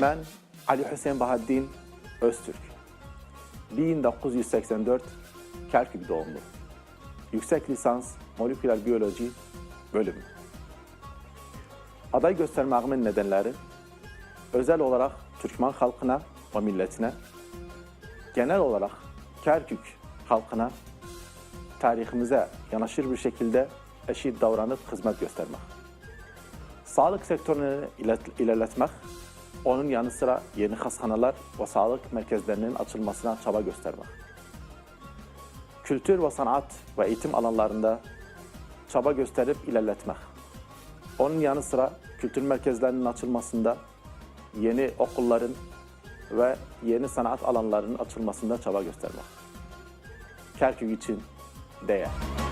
Ben Ali Hüseyin Bahaddin Öztürk. 1984 Kerkük doğumlu. Yüksek lisans moleküler biyoloji bölümü. Aday göstermemin nedenleri özel olarak Türkmen halkına ve milletine, genel olarak Kerkük halkına, tarihimize yanaşır bir şekilde eşit davranıp hizmet göstermek. Sağlık sektörünü ilerletmek, onun yanı sıra yeni hastaneler ve sağlık merkezlerinin açılmasına çaba göstermek. Kültür ve sanat ve eğitim alanlarında çaba gösterip ilerletmek. Onun yanı sıra kültür merkezlerinin açılmasında yeni okulların ve yeni sanat alanlarının açılmasında çaba göstermek. Kerkük için değer.